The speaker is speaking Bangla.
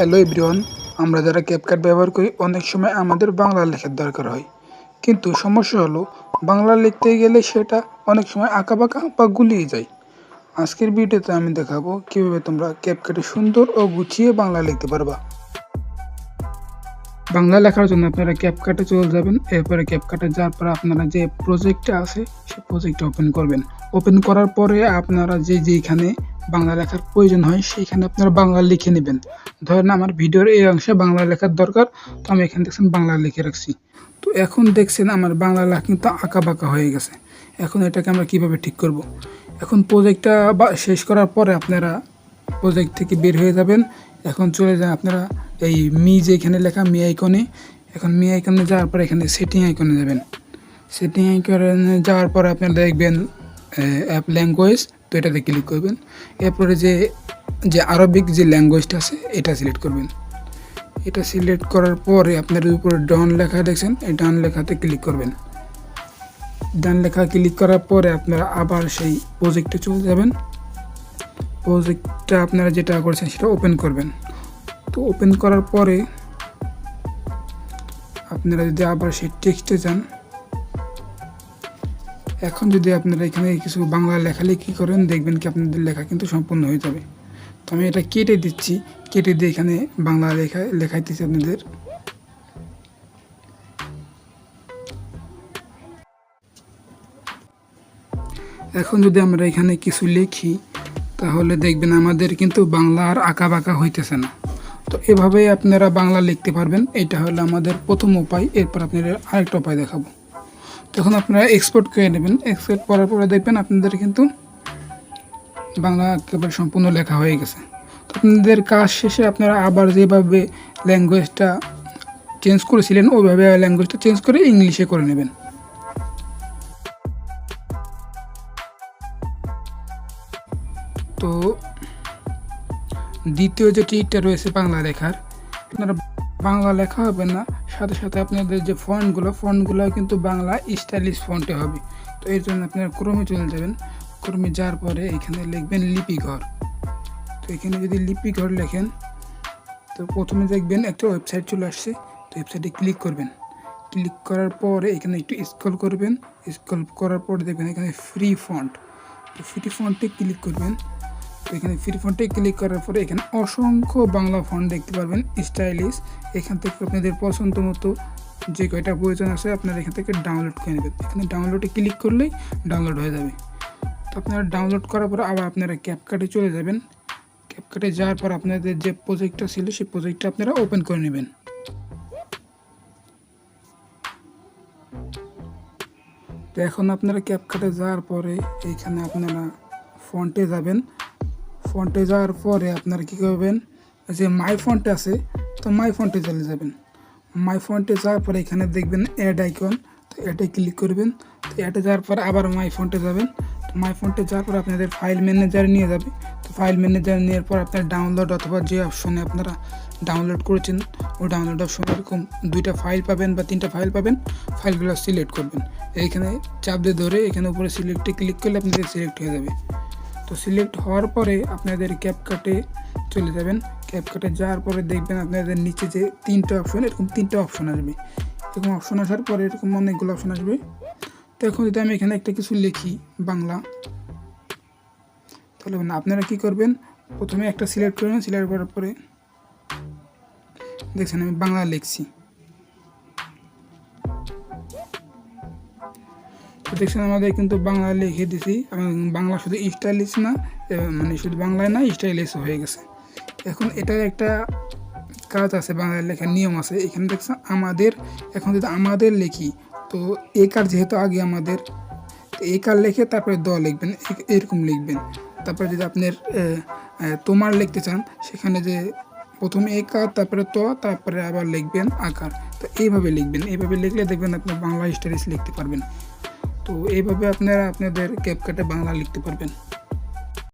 হ্যালো এভরিওয়ান আমরা যারা ক্যাপকাট ব্যবহার করি, অনেক সময় আমাদের বাংলা লেখার দরকার হয়। কিন্তু সমস্যা হলো, বাংলা লিখতে গেলে সেটা অনেক সময় আঁকাবাঁকা বা গুলিয়ে যায়। আজকের ভিডিওতে আমি দেখাবো কীভাবে তোমরা ক্যাপকাটে সুন্দর ও গুছিয়ে বাংলা লিখতে পারবা। বাংলা লেখার জন্য আপনারা ক্যাপকাটে চলে যাবেন। এরপরে ক্যাপকাটে যাওয়ার পর আপনারা যে প্রজেক্টটা আছে সেই প্রজেক্টটা ওপেন করবেন। ওপেন করার পরে আপনারা যে যেখানে বাংলা লেখার প্রয়োজন হয়, সেইখানে আপনারা বাংলা লিখে নেবেন। ধরেন আমার ভিডিওর এই অংশে বাংলা লেখার দরকার, তো আমি এখানে দেখছেন বাংলা লিখে রাখছি। তো এখন দেখছেন আমার বাংলা লেখা কিন্তু আঁকা বাঁকা হয়ে গেছে। এখন এটাকে আমরা কীভাবে ঠিক করব। এখন প্রজেক্টটা শেষ করার পরে আপনারা প্রজেক্ট থেকে বের হয়ে যাবেন। এখন চলে যান আপনারা এই মি যে এখানে লেখা মি আইকনে এখন মি আইকনে যাওয়ার পরে এখানে সেটিং আইকনে যাবেন। সেটিং আইকনে যাওয়ার পরে আপনারা দেখবেন অ্যাপ ল্যাঙ্গুয়েজ তো এটাতে ক্লিক করবেন। এরপরে যে যে আরবিক যে ল্যাঙ্গুয়েজটা আছে, এটা সিলেক্ট করবেন। এটা সিলেক্ট করার পরে আপনার উপরে ডান লেখা দেখছেন, এই ডান লেখাতে ক্লিক করবেন। ডান লেখা ক্লিক করার পরে আপনারা আবার সেই প্রজেক্টে চলে যাবেন। প্রজেক্টটা আপনারা যেটা করেছেন, সেটা ওপেন করবেন। তো ওপেন করার পরে আপনারা যদি আবার সেই টেক্সটে যান এখন যদি আপনারা এখানে কিছু বাংলা লেখালেখি করেন, দেখবেন কি আপনাদের লেখা কিন্তু সম্পূর্ণ হয়ে যাবে। তো আমি এটা কেটে দিচ্ছি, কেটে দিয়ে এখানে বাংলা লেখা, লেখাইতেছি আপনাদের। এখন যদি আমরা এখানে কিছু লিখি, তাহলে দেখবেন আমাদের কিন্তু বাংলা আর আঁকা বাঁকা হইতেছে না। তো এভাবেই আপনারা বাংলা লিখতে পারবেন, এটা হলো আমাদের প্রথম উপায়। এরপর আপনারা আরেকটা উপায় দেখাবো। তখন আপনারা এক্সপোর্ট করে নেবেন। এক্সপোর্ট করার পরে দেখবেন আপনাদের কিন্তু বাংলা একেবারে সম্পূর্ণ লেখা হয়ে গেছে। আপনাদের কাজ শেষে আপনারা আবার যেভাবে ল্যাঙ্গুয়েজটা চেঞ্জ করেছিলেন, ওইভাবে ল্যাঙ্গুয়েজটা চেঞ্জ করে ইংলিশে করে নেবেন। তো দ্বিতীয় যে ট্রিকটা রয়েছে বাংলা লেখার, আপনারা বাংলা লেখা হবে না। সাথে সাথে আপনাদের যে ফন্টগুলো ফন্টগুলো কিন্তু বাংলা স্টাইলিশ ফন্টে হবে। তো এর জন্য আপনারা ক্রমে চলে যাবেন। ক্রমে যাওয়ার পরে এখানে লিখবেন লিপিঘর তো এখানে যদি লিপিঘর লেখেন, তো প্রথমে দেখবেন একটা ওয়েবসাইট চলে আসছে। তো ওয়েবসাইটে ক্লিক করবেন। ক্লিক করার পরে এখানে একটু স্ক্রল করবেন। স্ক্রল করার পরে দেখবেন এখানে ফ্রি ফন্ট তো ফ্রি ফন্টে ক্লিক করবেন। তো এখানে ফ্রি ফন্টে ক্লিক করার পরে এখানে অসংখ্য বাংলা ফন্ট দেখতে পারবেন স্টাইলিশ এখান থেকে আপনাদের পছন্দ মতো যে কয়টা প্রয়োজন আছে, আপনারা এখান থেকে ডাউনলোড করে নেবেন। এখানে ডাউনলোডে ক্লিক করলেই ডাউনলোড হয়ে যাবে। তো আপনারা ডাউনলোড করার পর আবার আপনারা ক্যাপকাটে চলে যাবেন। ক্যাপকাটে যাওয়ার পর আপনাদের যে প্রজেক্টটা ছিল, সেই প্রজেক্টটা আপনারা ওপেন করে নেবেন। তো এখন আপনারা ক্যাপকাটে যাওয়ার পরে এইখানে আপনারা ফন্টে যাবেন। ফন্টে যাওয়ার পরে আপনারা কী করবেন যে মাই ফন্টে আছে, তো মাই ফন্টে চলে যাবেন। মাই ফন্টে যাওয়ার পরে এখানে দেখবেন অ্যাড আইকন, তো অ্যাডে ক্লিক করবেন, তো অ্যাডে যাওয়ার পরে আবার মাই ফন্টে যাবেন। মাই ফন্টে যাওয়ার পর আপনাদের ফাইল ম্যানেজার নিয়ে যাবে। তো ফাইল ম্যানেজার নেওয়ার পর আপনার ডাউনলোড অথবা যে অপশনে আপনারা ডাউনলোড করেছেন, ওই ডাউনলোড অপশনে এরকম দুইটা ফাইল পাবেন বা তিনটা ফাইল পাবেন, ফাইলগুলো সিলেক্ট করবেন। এইখানে চাপ দিয়ে ধরে এখানে উপরে সিলেক্টে ক্লিক করলে আপনাদের সিলেক্ট হয়ে যাবে। তো সিলেক্ট হওয়ার পরে আপনাদের ক্যাপকাটে চলে যাবেন। ক্যাপকাটে যাওয়ার পরে দেখবেন আপনাদের নিচে যে তিনটা অপশন এরকম তিনটা অপশন আসবে। এরকম অপশন আসার পরে এরকম অনেকগুলো অপশন আসবে। তো এখন যদি আমি এখানে একটা কিছু লিখি বাংলা, তাহলে আপনারা কি করবেন? প্রথমে একটা সিলেক্ট করবেন সিলেক্ট করার পরে দেখছেন আমি বাংলা লিখছি। তো দেখছেন আমাদের কিন্তু বাংলা লিখে দিছি। বাংলা শুধু স্টাইলিশ না মানে শুধু বাংলায় না স্টাইলিশ হয়ে গেছে। এখন এটার একটা কাজ আছে বাংলা লেখার নিয়ম আছে। এখানে দেখছেন আমাদের, এখন যদি আমাদের লিখি, তো এ কার যেহেতু আগে আমাদের, তো এ কার লিখে তারপরে দ লিখবেন এরকম লিখবেন। তারপরে যদি আপনার তোমার লিখতে চান, সেখানে যে প্রথমে কার, তারপরে ত, তারপরে আবার লিখবেন আকার। তো এইভাবে লিখবেন। এইভাবে লিখলে দেখবেন আপনি বাংলা স্টাইলিশ লিখতে পারবেন। তো এইভাবে আপনারা আপনাদের ক্যাপকাটে বাংলা লিখতে পারবেন।